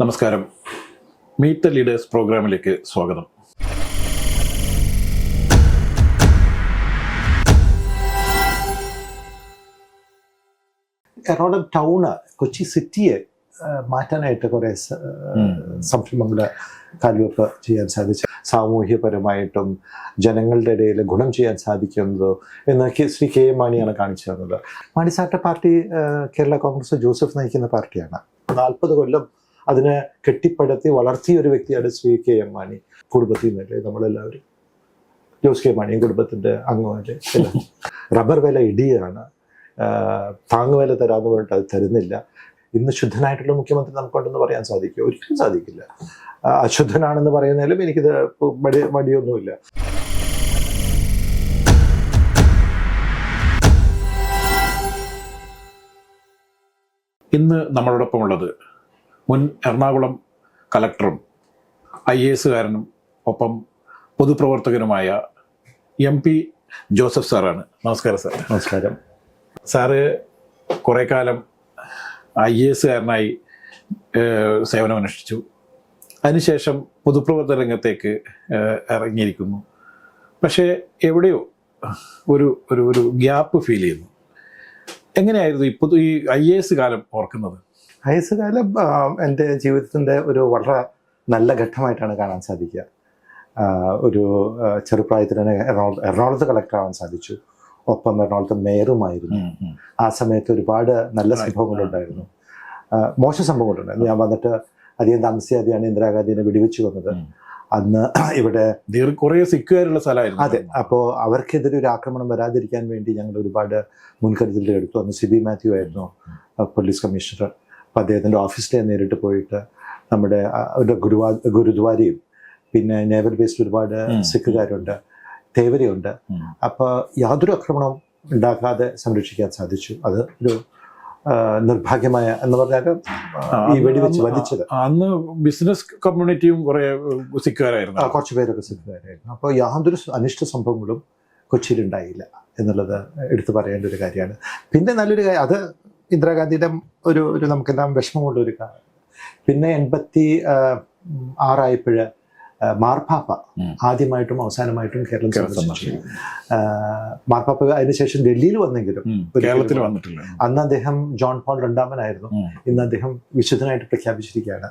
നമസ്കാരം. Meet the leaders പ്രോഗ്രാമിലേക്ക് സ്വാഗതം. എറണാകുളം ടൗണ് കൊച്ചി സിറ്റിയെ മാറ്റാനായിട്ട് കുറേ സംരംഭങ്ങൾ കാൽവെപ്പ് ചെയ്യാൻ സാധിച്ചു. സാമൂഹ്യപരമായിട്ടും ജനങ്ങളുടെ ഇടയിൽ ഗുണം ചെയ്യാൻ സാധിക്കുന്നതോ എന്ന് ശ്രീ കെ എം മാണിയാണ് കാണിച്ചു തന്നത്. മാണി സാറിന്റെ പാർട്ടി കേരള കോൺഗ്രസ് ജോസഫ് നയിക്കുന്ന പാർട്ടിയാണ്. നാൽപ്പത് കൊല്ലം അതിനെ കെട്ടിപ്പടുത്തി വളർത്തിയ ഒരു വ്യക്തിയാണ് ശ്രീ കെ എം മാണി കുടുംബത്തിൽ നിന്നല്ലേ നമ്മളെല്ലാവരും. ജോസ് കെ മാണിയും കുടുംബത്തിന്റെ അംഗമല്ലേ? റബ്ബർ വില ഇടിയാണ്. താങ്ങുവില തരാമെന്ന് പറഞ്ഞിട്ട് അത് തരുന്നില്ല. ഇന്ന് ശുദ്ധനായിട്ടുള്ള മുഖ്യമന്ത്രി നമുക്കുണ്ടെന്ന് പറയാൻ സാധിക്കും. ഒരിക്കലും സാധിക്കില്ല. അശുദ്ധനാണെന്ന് പറയുന്നതിലും എനിക്കിത് മടി മടിയൊന്നുമില്ല. ഇന്ന് നമ്മളോടൊപ്പം ഉള്ളത് മുൻ എറണാകുളം കലക്ടറും ഐ എ എസുകാരനും ഒപ്പം പൊതുപ്രവർത്തകനുമായ എം പി ജോസഫ് സാറാണ്. നമസ്കാരം സാർ നമസ്കാരം. സാറ് കുറേ കാലം ഐ എ എസുകാരനായി സേവനമനുഷ്ഠിച്ചു. അതിനുശേഷം പൊതുപ്രവർത്തന രംഗത്തേക്ക് ഇറങ്ങിയിരിക്കുന്നു. പക്ഷേ എവിടെയോ ഒരു ഒരു ഒരു ഗ്യാപ്പ് ഫീൽ ചെയ്യുന്നു. എങ്ങനെയായിരുന്നു ഇപ്പോൾ ഈ ഐ എ എസ് കാലം ഓർക്കുന്നത്? വയസ്സുകാലം എന്റെ ജീവിതത്തിന്റെ ഒരു വളരെ നല്ല ഘട്ടമായിട്ടാണ് കാണാൻ സാധിക്കുക. ഒരു ചെറുപ്രായത്തിൽ തന്നെ എറണാകുളത്ത് എറണാകുളത്ത് കളക്ടറാവാൻ സാധിച്ചു. ഒപ്പം എറണാകുളത്ത് മേയറുമായിരുന്നു. ആ സമയത്ത് ഒരുപാട് നല്ല. സംഭവങ്ങളുണ്ടായിരുന്നു. മോശ സംഭവങ്ങളുണ്ടായിരുന്നു ഞാൻ വന്നിട്ട് അധികം താമസിയാതെയാണ് ഇന്ദിരാഗാന്ധിനെ വെടിവെച്ചു വന്നത്. അന്ന് ഇവിടെ കുറേ സിക്കുകാരുള്ള സ്ഥലമായിരുന്നു. അതെ. അപ്പോൾ അവർക്കെതിരെ ഒരു ആക്രമണം വരാതിരിക്കാൻ വേണ്ടി ഞങ്ങൾ ഒരുപാട് മുൻകരുതലുകൾ എടുത്തു. അന്ന് സിബി മാത്യു ആയിരുന്നു പോലീസ് കമ്മീഷണർ. അപ്പോൾ അദ്ദേഹത്തിന്റെ ഓഫീസിലെ നേരിട്ട് പോയിട്ട് നമ്മുടെ ഗുരുവാ ഗുരുദ്വാരയും പിന്നെ നേവൽ ബേസ്ഡ് ഒരുപാട്. സിഖുകാരുണ്ട് തേവരയുണ്ട്. അപ്പോൾ യാതൊരു ആക്രമണം ഉണ്ടാക്കാതെ സംരക്ഷിക്കാൻ സാധിച്ചു. അത് ഒരു നിർഭാഗ്യമായ എന്ന് പറഞ്ഞാൽ ഈ വെടിവെച്ച് വധിച്ചത് അന്ന് ബിസിനസ് കമ്മ്യൂണിറ്റിയും കുറേ സിഖുകാരായിരുന്നു. ആ, കുറച്ച് പേരൊക്കെ സിഖുകാരായിരുന്നു. അപ്പോൾ യാതൊരു അനിഷ്ട സംഭവങ്ങളും കൊച്ചിയിൽ ഉണ്ടായില്ല എന്നുള്ളത് എടുത്തു പറയേണ്ട ഒരു കാര്യമാണ്. പിന്നെ നല്ലൊരു കാര്യം അത് ഇന്ദിരാഗാന്ധിയുടെ ഒരു ഒരു നമുക്കെല്ലാം വിഷമമുള്ള ഒരു കാര്യം. പിന്നെ എൺപത്തി ആറായപ്പോഴ് മാർപ്പാപ്പ. ആദ്യമായിട്ടും അവസാനമായിട്ടും കേരളം സന്ദർശിച്ചു. മാർപ്പാപ്പ അതിനുശേഷം ഡൽഹിയിൽ വന്നെങ്കിലും കേരളത്തിൽ വന്നിട്ടില്ല. അന്ന് അദ്ദേഹം ജോൺ പോൾ രണ്ടാമനായിരുന്നു. ഇന്ന് അദ്ദേഹം വിശുദ്ധനായിട്ട് പ്രഖ്യാപിച്ചിരിക്കുകയാണ്.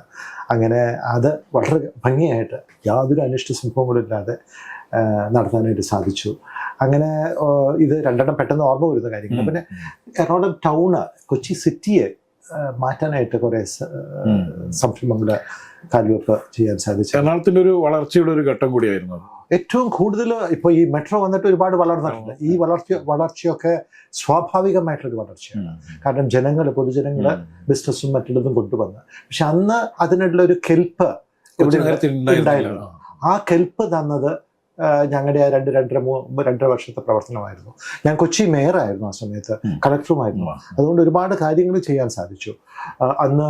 അങ്ങനെ അത് വളരെ ഭംഗിയായിട്ട് യാതൊരു അനിഷ്ട സംഭവങ്ങളില്ലാതെ നടത്താനായിട്ട് സാധിച്ചു. അങ്ങനെ ഇത് രണ്ടെണ്ണം പെട്ടെന്ന് ഓർമ്മ വരുന്ന കാര്യങ്ങൾ പിന്നെ എറണാകുളം ടൗണ് കൊച്ചി സിറ്റിയെ മാറ്റാനായിട്ട് കുറേ. സംരംഭങ്ങൾ കാൽവെപ്പ് ചെയ്യാൻ സാധിച്ചു. എറണാകുളത്തിന്റെ ഒരു വളർച്ചയുടെ ഒരു ഘട്ടം കൂടിയായിരുന്നു ഏറ്റവും കൂടുതൽ ഇപ്പോൾ ഈ മെട്രോ വന്നിട്ട് ഒരുപാട് വളർന്നിട്ടുണ്ട്. ഈ വളർച്ച വളർച്ചയൊക്കെ സ്വാഭാവികമായിട്ടുള്ളൊരു വളർച്ചയാണ്. കാരണം ജനങ്ങൾ പൊതുജനങ്ങൾ. ബിസിനസ്സും മറ്റുള്ളതും കൊണ്ടുവന്ന്. പക്ഷെ അന്ന് അതിനുള്ള ഒരു കെൽപ്പ് ഉണ്ടായിരുന്നു. ആ കെൽപ്പ് തന്നത് ഞങ്ങളുടെ ആ രണ്ട് രണ്ടര മൂന്ന് രണ്ടര വർഷത്തെ പ്രവർത്തനമായിരുന്നു. ഞാൻ കൊച്ചി മേയറായിരുന്നു ആ സമയത്ത് കളക്ടറുമായിരുന്നു അതുകൊണ്ട് ഒരുപാട് കാര്യങ്ങൾ ചെയ്യാൻ സാധിച്ചു. അന്ന്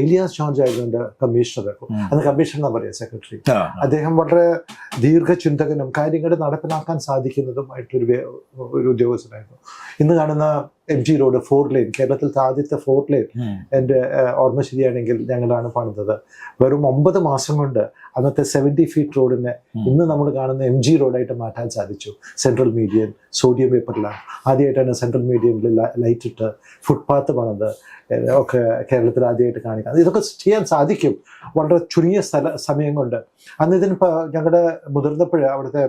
ഏലിയാസ് ജോർജ് ആയിരുന്നു എന്റെ കമ്മീഷണർ. അന്ന് കമ്മീഷണർ എന്നാ പറയാ സെക്രട്ടറി. അദ്ദേഹം വളരെ ദീർഘചിന്തകനും കാര്യങ്ങൾ നടപ്പിലാക്കാൻ സാധിക്കുന്നതുമായിട്ടൊരു ഒരു ഉദ്യോഗസ്ഥനായിരുന്നു. ഇന്ന് കാണുന്ന M G road four lane കേരളത്തിലത്തെ ആദ്യത്തെ ഫോർ ലൈൻ ഉം. എന്റെ ഓർമ്മ ശരിയാണെങ്കിൽ ഞങ്ങളാണ് പണിതത്. വെറും ഒമ്പത് മാസം കൊണ്ട് അന്നത്തെ സെവന്റി ഫീറ്റ് റോഡിനെ. ഇന്ന് നമ്മൾ കാണുന്ന എം ജി റോഡായിട്ട് മാറ്റാൻ സാധിച്ചു. സെൻട്രൽ മീഡിയൻ സോഡിയം പേപ്പറിലാണ് ആദ്യമായിട്ടാണ് സെൻട്രൽ മീഡിയനിൽ ലൈറ്റ് ഇട്ട് ഫുട്പാത്ത് പണിത്. ഒക്കെ കേരളത്തിൽ ആദ്യമായിട്ട് കാണിക്കുന്നത്. ഇതൊക്കെ ചെയ്യാൻ സാധിക്കും. വളരെ ചുരുങ്ങിയ സ്ഥല സമയം കൊണ്ട്. അന്ന് ഇതിനിപ്പോൾ ഞങ്ങളുടെ മുതിർന്നപ്പോഴേ അവിടുത്തെ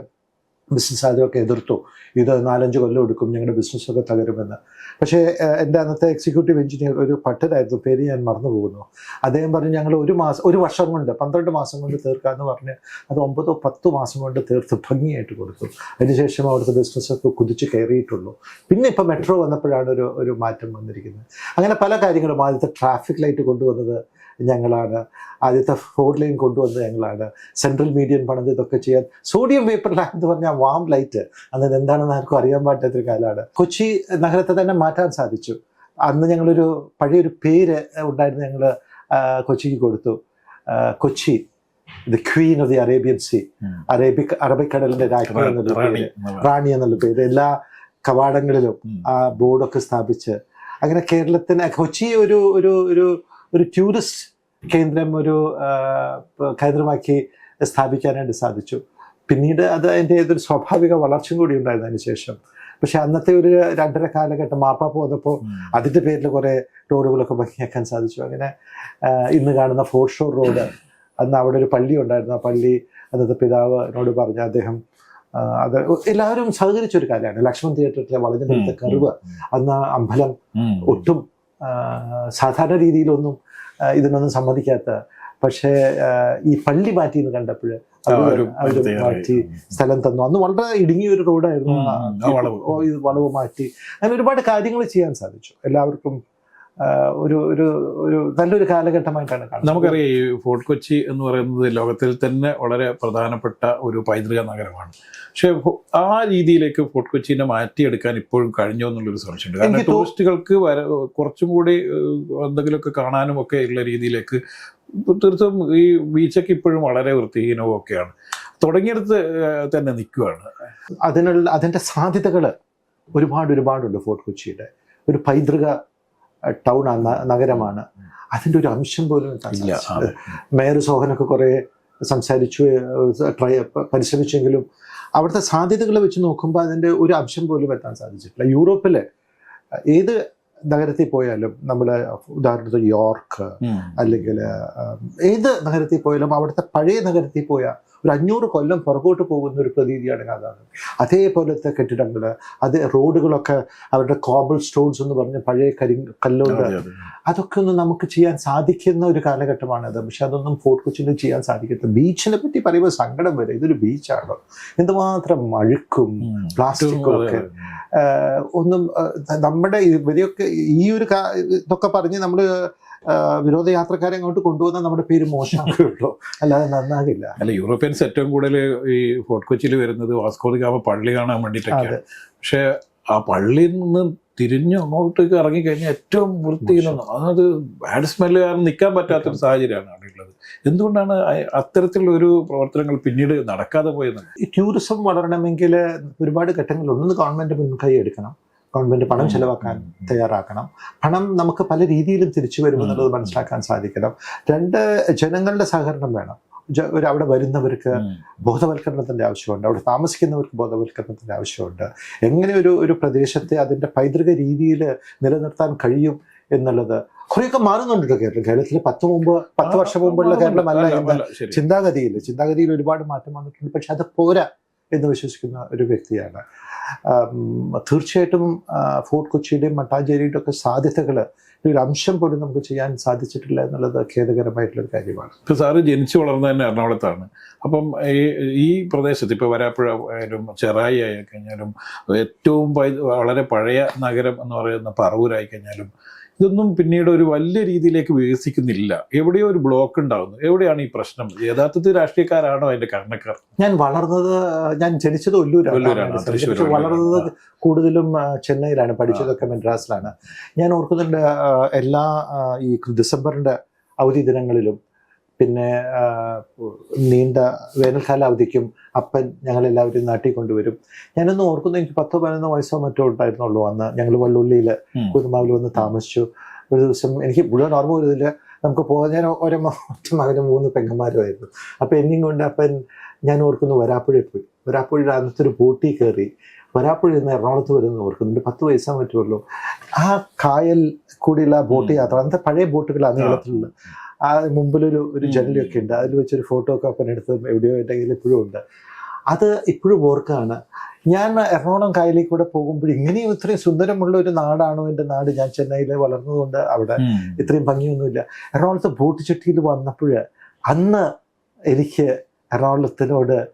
ബിസിനസ് ആദ്യമൊക്കെ എതിർത്തു. ഇത് നാലഞ്ച് കൊല്ലം എടുക്കും ഞങ്ങളുടെ ബിസിനസ്സൊക്കെ തകരുമെന്ന്. പക്ഷേ എന്റെ അന്നത്തെ എക്സിക്യൂട്ടീവ് എഞ്ചിനീയർ ഒരു പട്ടരായിരുന്നു പേര് ഞാൻ മറന്നു പോകുന്നു അദ്ദേഹം പറഞ്ഞു ഞങ്ങൾ ഒരു മാസം ഒരു വർഷം കൊണ്ട് പന്ത്രണ്ട് മാസം കൊണ്ട് തീർക്കാമെന്ന് പറഞ്ഞ് അത് ഒമ്പതോ പത്തോ മാസം കൊണ്ട് തീർത്ത് ഭംഗിയായിട്ട് കൊടുത്തു. അതിനുശേഷം അവിടുത്തെ ബിസിനസ്സൊക്കെ കുതിച്ച് കയറിയിട്ടുള്ളൂ. പിന്നെ ഇപ്പം മെട്രോ വന്നപ്പോഴാണ് ഒരു ഒരു മാറ്റം വന്നിരിക്കുന്നത്. അങ്ങനെ പല കാര്യങ്ങളും. ആദ്യത്തെ ട്രാഫിക് ലൈറ്റ് കൊണ്ടുവന്നത് ഞങ്ങളാണ്. ആദ്യത്തെ ഫോർ ലൈൻ കൊണ്ടുവന്നത് ഞങ്ങളാണ്. സെൻട്രൽ മീഡിയൻ പണിത് ഇതൊക്കെ ചെയ്യാൻ. സോഡിയം വേപ്പർ ലാബ് എന്ന് പറഞ്ഞാൽ വാം ലൈറ്റ് അന്നത് എന്താണെന്ന് ആർക്കും അറിയാൻ പറ്റാത്തൊരു കാലമാണ്. കൊച്ചി നഗരത്തെ തന്നെ മാറ്റാൻ സാധിച്ചു. അന്ന് ഞങ്ങളൊരു പഴയൊരു പേര് ഉണ്ടായിരുന്നു ഞങ്ങൾ കൊച്ചിക്ക് കൊടുത്തു. Kochi the queen of the Arabian sea Arabic അറബിക്കടലിന്റെ രാജ്ഞി എന്നുള്ള പേര്. റാണി എന്നുള്ള പേര്. എല്ലാ കവാടങ്ങളിലും. ആ ബോർഡൊക്കെ സ്ഥാപിച്ച്. അങ്ങനെ കേരളത്തിന് കൊച്ചി ഒരു ഒരു ഒരു ഒരു ടൂറിസ്റ്റ് കേന്ദ്രം ഒരു കേന്ദ്രമാക്കി സ്ഥാപിക്കാനായിട്ട് സാധിച്ചു. പിന്നീട് അത് അതിന്റെ ഏതൊരു സ്വാഭാവിക വളർച്ചയും കൂടി ഉണ്ടായിരുന്നു അതിന് ശേഷം. പക്ഷെ അന്നത്തെ ഒരു രണ്ടര കാലഘട്ടം മാപ്പ വന്നപ്പോൾ അതിന്റെ പേരിൽ കുറേ റോഡുകളൊക്കെ ഭംഗിയാക്കാൻ സാധിച്ചു. അങ്ങനെ ഇന്ന് കാണുന്ന ഫോർ ഷോർ റോഡ് അന്ന് അവിടെ ഒരു പള്ളി ഉണ്ടായിരുന്നു. ആ പള്ളി അന്നത്തെ പിതാവ് എന്നോട് പറഞ്ഞു അദ്ദേഹം അത് എല്ലാവരും സഹകരിച്ച ഒരു കാര്യമാണ്. ലക്ഷ്മൺ തിയേറ്ററിലെ വളഞ്ഞെടുത്ത കറിവ് അന്ന് അമ്പലം ഒട്ടും സാധാരണ രീതിയിലൊന്നും ഇതിനൊന്നും സമ്മതിക്കാത്ത. പക്ഷേ ഈ പള്ളി മാറ്റി എന്ന് കണ്ടപ്പോൾ മാറ്റി സ്ഥലം തന്നു. അന്ന് വളരെ ഇടുങ്ങിയ ഒരു റോഡായിരുന്നു വളവ്. മാറ്റി. അങ്ങനെ ഒരുപാട് കാര്യങ്ങൾ ചെയ്യാൻ സാധിച്ചു. എല്ലാവർക്കും ഒരു ഒരു ഒരു നല്ലൊരു കാലഘട്ടമായിട്ടാണ് കാണുന്നത്. നമുക്കറിയാം ഈ ഫോർട്ട് കൊച്ചി എന്ന് പറയുന്നത് ലോകത്തിൽ തന്നെ വളരെ പ്രധാനപ്പെട്ട ഒരു പൈതൃക നഗരമാണ്. പക്ഷെ ആ രീതിയിലേക്ക് ഫോർട്ട് കൊച്ചിനെ മാറ്റിയെടുക്കാൻ ഇപ്പോഴും കഴിഞ്ഞോ എന്നുള്ളൊരു സംശയമുണ്ട്. കാരണം ടൂറിസ്റ്റുകൾക്ക് വര കുറച്ചും കൂടി എന്തെങ്കിലുമൊക്കെ കാണാനും ഒക്കെ ഉള്ള രീതിയിലേക്ക് തീർച്ചയായും ഈ ബീച്ചൊക്കെ ഇപ്പോഴും വളരെ വൃത്തിഹീനവും ഒക്കെയാണ്. തുടങ്ങിയെടുത്ത് തന്നെ നിൽക്കുകയാണ് അതിനുള്ള അതിന്റെ സാധ്യതകൾ ഒരുപാട് ഒരുപാടുണ്ട് ഫോർട്ട് കൊച്ചിയുടെ. ഒരു പൈതൃക ടൗൺ നഗരമാണ്. അതിന്റെ ഒരു അംശം പോലും. മേയർ സോഹനൊക്കെ കുറേ സംസാരിച്ചു ട്രൈ പരിശ്രമിച്ചെങ്കിലും അവിടുത്തെ സാധ്യതകൾ വെച്ച് നോക്കുമ്പോൾ അതിന്റെ ഒരു അംശം പോലും എത്താൻ സാധിച്ചിട്ടില്ല. യൂറോപ്പിൽ ഏത് നഗരത്തിൽ പോയാലും നമ്മൾ ഉദാഹരണത്തിന് യോർക്ക്. അല്ലെങ്കിൽ ഏത് നഗരത്തിൽ പോയാലും അവിടുത്തെ പഴയ നഗരത്തിൽ പോയാൽ ഒരു അഞ്ഞൂറ് കൊല്ലം പുറകോട്ട് പോകുന്ന ഒരു പ്രതീതിയാണ് കാണുന്നത് അതേപോലത്തെ കെട്ടിടങ്ങൾ അത് റോഡുകളൊക്കെ അവരുടെ കോബിൾ സ്റ്റോൺസ് എന്ന് പറഞ്ഞ പഴയ കരി കല്ലുകൊണ്ട് അതെ, അതെ. അതൊക്കെ ഒന്ന് നമുക്ക് ചെയ്യാൻ സാധിക്കുന്ന ഒരു കാലഘട്ടമാണത് പക്ഷെ അതൊന്നും ഫോർട്ട് കൊച്ചിന് ചെയ്യാൻ സാധിക്കത്തില്ല. ബീച്ചിനെ പറ്റി പറയുമ്പോൾ സങ്കടം വരെ. ഇതൊരു ബീച്ചാണോ. എന്തുമാത്രം അഴുക്കും. പ്ലാസ്റ്റിക്കും ഒക്കെ ഒന്നും നമ്മുടെ ഇവരെയൊക്കെ ഈ ഒരു ഇതൊക്കെ പറഞ്ഞ് നമ്മൾ വിനോദയാത്രക്കാരെ അങ്ങോട്ട് കൊണ്ടുവന്നാൽ നമ്മുടെ പേര് മോശമാകുള്ളൂ അല്ലാതെ നന്നാകില്ല. അല്ല യൂറോപ്യൻസ് ഏറ്റവും കൂടുതൽ ഈ ഫോർട്ട് കൊച്ചിയിൽ വരുന്നത് വാസ്കോദി ഗാമ പള്ളി കാണാൻ വേണ്ടിയിട്ടൊക്കെയാണ്. പക്ഷെ ആ പള്ളിയിൽ നിന്ന് തിരിഞ്ഞ് അങ്ങോട്ടേക്ക് ഇറങ്ങിക്കഴിഞ്ഞാൽ ഏറ്റവും വൃത്തിയിലൊന്നും അത് ബാഡ് സ്മെല്ല് കാരണം നിൽക്കാൻ പറ്റാത്തൊരു സാഹചര്യമാണ് അവിടെ ഉള്ളത്. എന്തുകൊണ്ടാണ് അത്തരത്തിലുള്ള ഒരു പ്രവർത്തനങ്ങൾ പിന്നീട് നടക്കാതെ പോയത്? ഈ ടൂറിസം വളരണമെങ്കിൽ ഒരുപാട് ഘട്ടങ്ങളുണ്ട് ഒന്ന് ഗവൺമെന്റ് മുൻകൈ എടുക്കണം. ഗവൺമെന്റ് പണം. ചെലവാക്കാൻ തയ്യാറാക്കണം. പണം നമുക്ക് പല രീതിയിലും തിരിച്ചു വരുമെന്നുള്ളത് മനസ്സിലാക്കാൻ സാധിക്കണം. രണ്ട് ജനങ്ങളുടെ സഹകരണം വേണം. അവിടെ വരുന്നവർക്ക് ബോധവൽക്കരണത്തിന്റെ ആവശ്യമുണ്ട്. അവിടെ താമസിക്കുന്നവർക്ക് ബോധവൽക്കരണത്തിന്റെ ആവശ്യമുണ്ട്. എങ്ങനെ ഒരു ഒരു പ്രദേശത്തെ അതിന്റെ പൈതൃക രീതിയിൽ നിലനിർത്താൻ കഴിയും എന്നുള്ളത് കുറേയൊക്കെ മാറുന്നുണ്ടല്ലോ കേരളം. കേരളത്തിൽ പത്ത് മുമ്പ് പത്ത് വർഷം മുമ്പുള്ള കേരളമല്ല ശരി. ചിന്താഗതിയിൽ ചിന്താഗതിയിൽ ഒരുപാട് മാറ്റം വന്നിട്ടുണ്ട്. പക്ഷെ അത് പോരാ എന്ന് വിശ്വസിക്കുന്ന ഒരു വ്യക്തിയാണ്. തീർച്ചയായിട്ടും ഫോർട്ട് കൊച്ചിയുടെയും മട്ടാഞ്ചേരിയുടെയും ഒക്കെ സാധ്യതകൾ ഒരു അംശം പോലും നമുക്ക് ചെയ്യാൻ സാധിച്ചിട്ടില്ല എന്നുള്ളത് ഖേദകരമായിട്ടുള്ള ഒരു കാര്യമാണ്. ഇപ്പൊ സാറ് ജനിച്ചു വളർന്നത് തന്നെ എറണാകുളത്താണ്. അപ്പം ഈ പ്രദേശത്ത് ഇപ്പൊ വരാപ്പുഴ ആയാലും ചെറായി ആയി കഴിഞ്ഞാലും ഏറ്റവും വളരെ പഴയ നഗരം എന്ന് പറയുന്ന പറവൂരായി കഴിഞ്ഞാലും ഇതൊന്നും പിന്നീട് ഒരു വലിയ രീതിയിലേക്ക് വികസിക്കുന്നില്ല. എവിടെയോ ഒരു ബ്ലോക്ക് ഉണ്ടാകുന്നു എവിടെയാണ് ഈ പ്രശ്നം? യഥാർത്ഥത്തിൽ രാഷ്ട്രീയക്കാരാണോ അതിന്റെ കാരണക്കാർ? ഞാൻ വളർന്നത് ഞാൻ ജനിച്ചത് ഒല്ലൂരാണ്. വളർന്നത് കൂടുതലും ചെന്നൈയിലാണ്. പഠിച്ചതൊക്കെ മദ്രാസിലാണ്. ഞാൻ ഓർക്കുന്നുണ്ട് എല്ലാ ഈ ഡിസംബറിന്റെ അവധി ദിനങ്ങളിലും പിന്നെ നീണ്ട വേനൽക്കാല അവധിക്കും അപ്പൻ ഞങ്ങളെല്ലാവരും നാട്ടിൽ കൊണ്ടുവരും ഞാനൊന്ന് ഓർക്കുന്നു എനിക്ക് പത്തോ പതിനൊന്നോ വയസ്സോ മറ്റോ ഉണ്ടായിരുന്നുള്ളൂ അന്ന്. ഞങ്ങൾ വള്ളുള്ളിയിൽ. കുരുമാവിൽ വന്ന് താമസിച്ചു. ഒരു ദിവസം എനിക്ക് മുഴുവൻ ഓർമ്മ വരുന്നില്ല. നമുക്ക് പോകാൻ ഞാൻ ഒരു ഒറ്റ മകനും മൂന്ന് പെങ്ങന്മാരുമായിരുന്നു. അപ്പം എന്നെയും കൊണ്ട് അപ്പൻ ഞാൻ ഓർക്കുന്നു വരാപ്പുഴയിൽ പോയി. വരാപ്പുഴയുടെ അന്നത്തെ ഒരു ബോട്ടിൽ കയറി. വരാപ്പുഴയിൽ നിന്ന് എറണാകുളത്ത് വരുന്ന ഓർക്കുന്നുണ്ട് പത്ത് വയസ്സാൻ പറ്റുള്ളൂ. ആ കായൽ കൂടിയുള്ള ബോട്ട് യാത്ര അന്നത്തെ പഴയ ബോട്ടുകളാണ് ആ. നീളത്തിലുള്ള ആ മുമ്പിലൊരു ഒരു. ജനലൊക്കെ ഉണ്ട്. അതിൽ വെച്ചൊരു ഫോട്ടോ ഒക്കെ എടുത്ത് എവിടെയോ എന്റെ കയ്യിൽ ഇപ്പോഴും ഉണ്ട്. അത് ഇപ്പോഴും ഓർക്കാണ്. ഞാൻ എറണാകുളം കായലിൽ കൂടെ പോകുമ്പോൾ ഇങ്ങനെയും ഇത്രയും സുന്ദരമുള്ള ഒരു നാടാണോ എന്റെ നാട്? ഞാൻ ചെന്നൈയിൽ വളർന്നതുകൊണ്ട് അവിടെ ഇത്രയും ഭംഗിയൊന്നുമില്ല. എറണാകുളത്ത് ബോട്ട് ചട്ടിയിൽ വന്നപ്പോൾ അന്ന് എനിക്ക് എറണാകുളത്തിനോട്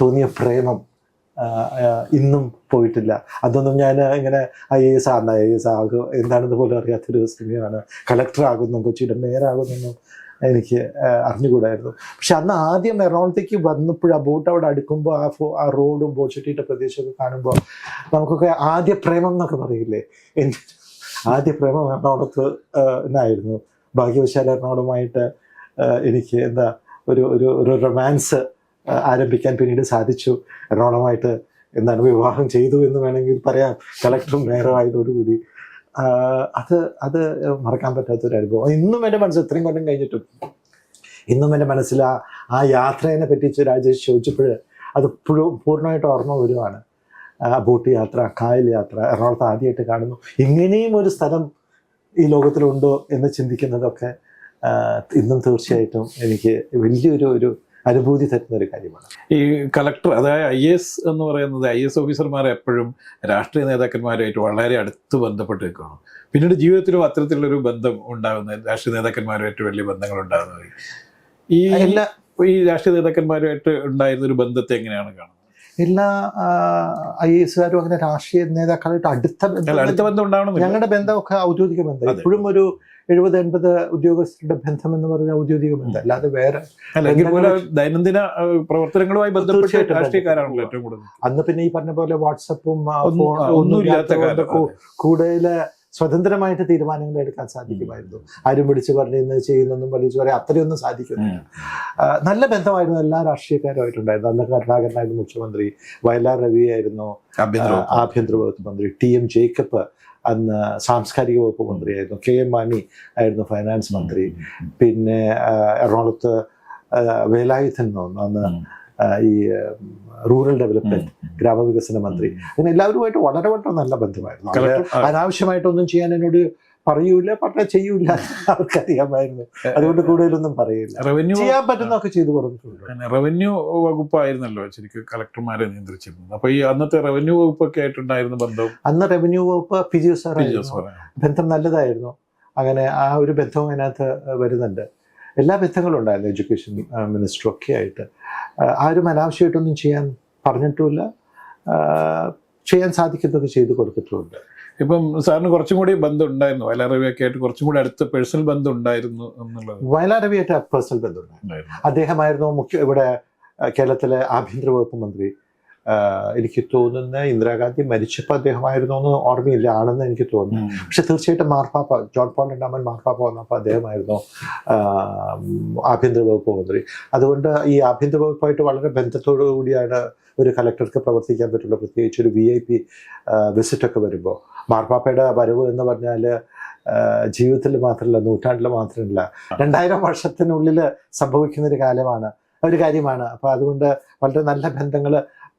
തോന്നിയ പ്രേമം ഇന്നും പോയിട്ടില്ല. അതൊന്നും ഞാൻ ഇങ്ങനെ ഐ എ എസ് ആണ് ഐ എസ് ആകും എന്താണെന്ന് പോലും അറിയാത്തൊരു സിനിമയാണ്. കളക്ടർ ആകുന്നു കൊച്ചിയുടെ മേയറാകുന്നൊന്നും എനിക്ക് അറിഞ്ഞുകൂടായിരുന്നു. പക്ഷെ അന്ന് ആദ്യം എറണാകുളത്തേക്ക് വന്നപ്പോൾ ആ ബോട്ട് അവിടെ അടുക്കുമ്പോൾ ആ ഫോ ആ റോഡും ബോട്ട് പ്രദേശമൊക്കെ കാണുമ്പോൾ നമുക്കൊക്കെ ആദ്യ പ്രേമം എന്നൊക്കെ പറയില്ലേ? എന്റെ ആദ്യ പ്രേമം എറണാകുളത്ത് എന്നായിരുന്നു? ഭാഗ്യവശാൽ എറണാകുളമായിട്ട് എനിക്ക് എന്താ ഒരു ഒരു ഒരു റൊമാൻസ് ആരംഭിക്കാൻ പിന്നീട് സാധിച്ചു. എറണാകുളമായിട്ട് എന്താണ് വിവാഹം ചെയ്തു എന്ന് വേണമെങ്കിൽ പറയാം. കളക്ടറും മേയറും ആയതോടുകൂടി. അത് അത് മറക്കാൻ പറ്റാത്തൊരു അനുഭവം. ഇന്നും എന്റെ മനസ്സിൽ ഇത്രയും കൊല്ലം കഴിഞ്ഞിട്ടും. ഇന്നും എന്റെ മനസ്സിൽ ആ ആ യാത്രയെ പറ്റിച്ച് രാജേഷ് ചോദിച്ചപ്പോൾ അത് പൂർണമായിട്ട് ഓർമ്മ വരുവാണ്. ആ ബോട്ട് യാത്ര കായൽ യാത്ര എറണാകുളത്ത് ആദ്യമായിട്ട് കാണുന്നു. ഇങ്ങനെയും ഒരു സ്ഥലം ഈ ലോകത്തിലുണ്ടോ എന്ന് ചിന്തിക്കുന്നതൊക്കെ ഇന്നും തീർച്ചയായിട്ടും എനിക്ക് വലിയൊരു ഒരു അനുഭൂതി തരുന്ന ഒരു കാര്യമാണ്. ഈ കളക്ടർ അതായത് ഐ എസ് എന്ന് പറയുന്നത് ഐ എസ് ഓഫീസർമാർ എപ്പോഴും രാഷ്ട്രീയ നേതാക്കന്മാരുമായിട്ട് വളരെ അടുത്ത് ബന്ധപ്പെട്ട് നിൽക്കണം പിന്നീട് ജീവിതത്തിലും അത്തരത്തിലുള്ളൊരു ബന്ധം ഉണ്ടാകുന്ന രാഷ്ട്രീയ നേതാക്കന്മാരുമായിട്ട് വലിയ ബന്ധങ്ങൾ ഉണ്ടാകുന്നത് ഈ എല്ലാ ഈ രാഷ്ട്രീയ നേതാക്കന്മാരുമായിട്ട് ഉണ്ടായിരുന്ന ഒരു ബന്ധത്തെ എങ്ങനെയാണ് കാണുന്നത്? എല്ലാ ഐ എസുകാരും അങ്ങനെ രാഷ്ട്രീയ നേതാക്കളായിട്ട് അടുത്ത ബന്ധം അടുത്ത ബന്ധം ഉണ്ടാവണം ഞങ്ങളുടെ ബന്ധമൊക്കെ ഔദ്യോഗിക ബന്ധം. എപ്പോഴും ഒരു എഴുപത് എൺപത് ഉദ്യോഗസ്ഥരുടെ ബന്ധം എന്ന് പറഞ്ഞ ഔദ്യോഗിക ബന്ധം. അല്ലാതെ വേറെ അല്ലെങ്കിൽ പോലെ ദൈനംദിന പ്രവർത്തനങ്ങളുമായി ബന്ധപ്പെട്ട് തീർച്ചയായിട്ടും രാഷ്ട്രീയക്കാരാണല്ലോ ഏറ്റവും കൂടുതൽ. അന്ന് പിന്നെ ഈ പറഞ്ഞ പോലെ വാട്സപ്പും ഒന്നുമില്ലാത്ത കൂടുതൽ സ്വതന്ത്രമായിട്ട് തീരുമാനങ്ങൾ എടുക്കാൻ സാധിക്കുമായിരുന്നു. ആരും വിളിച്ച് പറഞ്ഞു ഇന്ന് ചെയ്യുന്നൊന്നും വിളിച്ച് പറയാം അത്രയൊന്നും സാധിക്കുന്നില്ല. നല്ല ബന്ധമായിരുന്നു എല്ലാ രാഷ്ട്രീയക്കാരുമായിട്ടുണ്ടായിരുന്നു. അന്ന് കരുണാകരനായിരുന്നു മുഖ്യമന്ത്രി വയലാർ രവിയായിരുന്നു ആഭ്യന്തര വകുപ്പ് മന്ത്രി ടി എം ജേക്കബ് അന്ന് സാംസ്കാരിക വകുപ്പ് മന്ത്രിയായിരുന്നു. കെ എം മാണി ആയിരുന്നു ഫൈനാൻസ് മന്ത്രി. പിന്നെ എറണാകുളത്ത് വേലായുധൻ എന്ന് തോന്നുന്നു അന്ന് ഈ റൂറൽ ഡെവലപ്മെന്റ് ഗ്രാമവികസന മന്ത്രി. അങ്ങനെ എല്ലാവരുമായിട്ട് വളരെ വളരെ നല്ല ബന്ധമായിരുന്നു. അനാവശ്യമായിട്ടൊന്നും ചെയ്യാൻ എന്നോട് പറയൂല പറഞ്ഞാൽ ചെയ്യൂല. അവർക്കറിയാമായിരുന്നു അതുകൊണ്ട് കൂടുതലൊന്നും പറയില്ല റവന്യൂ ചെയ്യാൻ പറ്റുന്നൊക്കെ ചെയ്തു കൊടുത്തിട്ടുണ്ട്. റവന്യൂ വകുപ്പായിരുന്നല്ലോ ശരിക്കും കളക്ടർമാരെ നിയന്ത്രിച്ചിരുന്നത്. അപ്പൊ ഈ അന്നത്തെ റവന്യൂ വകുപ്പൊക്കെ ആയിട്ടുണ്ടായിരുന്ന ബന്ധം? അന്ന് റവന്യൂ വകുപ്പ് പി ജി സാർ ബന്ധം നല്ലതായിരുന്നു. അങ്ങനെ ആ ഒരു ബന്ധവും അതിനകത്ത് വരുന്നുണ്ട്. എല്ലാ ബന്ധങ്ങളും ഉണ്ടായിരുന്നു എഡ്യൂക്കേഷൻ മിനിസ്റ്റർ ഒക്കെ ആയിട്ട്. ആ, ആരും അനാവശ്യമായിട്ടൊന്നും ചെയ്യാൻ പറഞ്ഞിട്ടുമില്ല. ചെയ്യാൻ സാധിക്കുന്നതൊക്കെ ചെയ്തു കൊടുത്തിട്ടുമുണ്ട്. ഇപ്പം സാറിന് കുറച്ചും കൂടി ബന്ധം ഉണ്ടായിരുന്നു വയലാറവിയൊക്കെ ആയിട്ട് കുറച്ചും കൂടി അടുത്ത പേഴ്സണൽ ബന്ധം ഉണ്ടായിരുന്നു എന്നുള്ളത്. വയലാർ രവിയായിട്ട് പേഴ്സണൽ ബന്ധമുണ്ടായിരുന്നു. ഉണ്ടായിരുന്നു. അദ്ദേഹമായിരുന്നു മുഖ്യ ഇവിടെ കേരളത്തിലെ ആഭ്യന്തര വകുപ്പ് മന്ത്രി. എനിക്ക് തോന്നുന്ന ഇന്ദിരാഗാന്ധി മരിച്ചപ്പോൾ അദ്ദേഹമായിരുന്നു എന്ന് ഓർമ്മയില്ല ആണെന്ന് എനിക്ക് തോന്നുന്നു. പക്ഷെ തീർച്ചയായിട്ടും മാർപ്പാപ്പ ജോൺ പോൾ രണ്ടാമൻ മാർപ്പാപ്പ വന്നപ്പോൾ അദ്ദേഹമായിരുന്നു ആഭ്യന്തര വകുപ്പ് മന്ത്രി. അതുകൊണ്ട് ഈ ആഭ്യന്തര വകുപ്പായിട്ട് വളരെ ബന്ധത്തോടു കൂടിയാണ് ഒരു കലക്ടർക്ക് പ്രവർത്തിക്കാൻ പറ്റുള്ള. പ്രത്യേകിച്ച് ഒരു വി ഐ പി വിസിറ്റൊക്കെ വരുമ്പോൾ മാർപ്പാപ്പയുടെ വരവ് എന്ന് പറഞ്ഞാൽ ജീവിതത്തിൽ മാത്രമല്ല നൂറ്റാണ്ടിൽ മാത്രമല്ല രണ്ടായിരം വർഷത്തിനുള്ളിൽ സംഭവിക്കുന്ന ഒരു കാലമാണ് ഒരു കാര്യമാണ്. അപ്പോൾ അതുകൊണ്ട് വളരെ നല്ല ബന്ധങ്ങൾ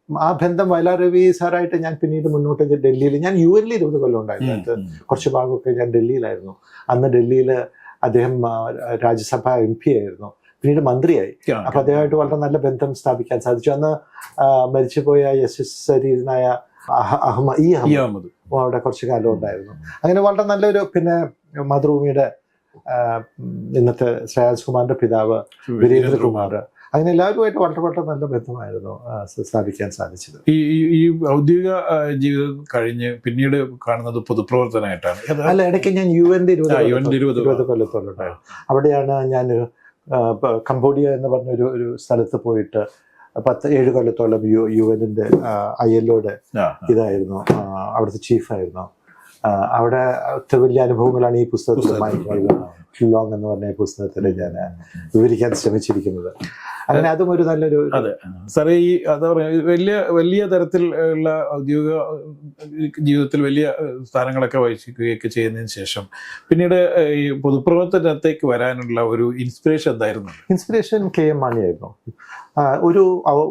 ആ ബന്ധം വയലാർ രവി സാറായിട്ട് ഞാൻ പിന്നീട് മുന്നോട്ട് ഡൽഹിയിൽ ഞാൻ യു എല്ലിൽ ഇരുപത് കൊല്ലം ഉണ്ടായിരുന്നു. കുറച്ച് ഭാഗമൊക്കെ ഞാൻ ഡൽഹിയിലായിരുന്നു. അന്ന് ഡൽഹിയിൽ അദ്ദേഹം രാജ്യസഭ എം പി ആയിരുന്നു. പിന്നീട് മന്ത്രിയായി. അപ്പൊ അദ്ദേഹമായിട്ട് വളരെ നല്ല ബന്ധം സ്ഥാപിക്കാൻ സാധിച്ചു. അന്ന് മരിച്ചുപോയ ശരീരനായ അഹമ്മദ് അഹമ്മ ഈ അഹമ്മദ് അവിടെ കുറച്ച് കാലം ഉണ്ടായിരുന്നു. അങ്ങനെ വളരെ നല്ലൊരു പിന്നെ മാതൃഭൂമിയുടെ ഇന്നത്തെ ശ്രേയാസ് കുമാറിന്റെ പിതാവ് വീരേന്ദ്രകുമാർ. അങ്ങനെ എല്ലാവരുമായിട്ട് വളരെ വളരെ നല്ല ബന്ധമായിരുന്നു സ്ഥാപിക്കാൻ സാധിച്ചത്. ഈ ഈ- ഔദ്യോഗിക ജീവിതം കഴിഞ്ഞ് പിന്നീട് കാണുന്നത് പൊതുപ്രവർത്തനമായിട്ടാണ്. അല്ല ഇടയ്ക്ക് ഞാൻ യു എന്റെ ഇരുപത് ഇരുപത് കൊല്ലത്തോളം അവിടെയാണ് ഞാൻ കംബോഡിയ എന്ന് പറഞ്ഞ ഒരു ഒരു സ്ഥലത്ത് പോയിട്ട് പത്ത് ഏഴ് കൊല്ലത്തോളം യു യു എന്നിന്റെ ഐ എല്ലോടെ ഇതായിരുന്നു അവിടുത്തെ ചീഫായിരുന്നു. അവിടെ ഒത്തിരി വലിയ അനുഭവങ്ങളാണ് ഈ പുസ്തകത്തിൽ പുസ്തകത്തിൽ. ലോങ് എന്ന് പറഞ്ഞ പുസ്തകത്തിൽ ഞാൻ വിവരിക്കാൻ ശ്രമിച്ചിരിക്കുന്നത്. അങ്ങനെ അതും ഒരു നല്ലൊരു അതെ. സാറേ ഈ എന്താ പറയുക വലിയ വലിയ തരത്തിൽ ഉള്ള ഔദ്യോഗിക ജീവിതത്തിൽ വലിയ സ്ഥാനങ്ങളൊക്കെ വഹിക്കുകയൊക്കെ ചെയ്യുന്നതിന് ശേഷം പിന്നീട് ഈ പൊതുപ്രവർത്തനത്തേക്ക് വരാനുള്ള ഒരു ഇൻസ്പിറേഷൻ എന്തായിരുന്നു? ഇൻസ്പിറേഷൻ കെ എം മാണിയായിരുന്നു ഒരു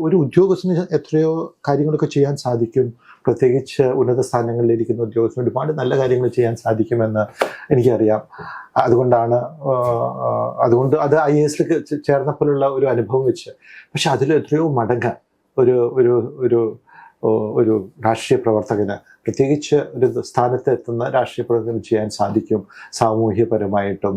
ഒരു ഉദ്യോഗസ്ഥന് എത്രയോ കാര്യങ്ങളൊക്കെ ചെയ്യാൻ സാധിക്കും. പ്രത്യേകിച്ച് ഉന്നത സ്ഥാനങ്ങളിലിരിക്കുന്ന ഉദ്യോഗസ്ഥന് ഒരുപാട് നല്ല കാര്യങ്ങൾ ചെയ്യാൻ സാധിക്കുമെന്ന് എനിക്കറിയാം. അതുകൊണ്ടാണ് അതുകൊണ്ട് അത് ഐ എസിൽ ചേർന്നപ്പോഴുള്ള ഒരു അനുഭവം വെച്ച്. പക്ഷെ അതിൽ എത്രയോ മടങ്ങ് ഒരു ഒരു ഒരു ഒരു രാഷ്ട്രീയ പ്രവർത്തകന് പ്രത്യേകിച്ച് ഒരു സ്ഥാനത്ത് എത്തുന്ന രാഷ്ട്രീയ പ്രവർത്തനം ചെയ്യാൻ സാധിക്കും സാമൂഹ്യപരമായിട്ടും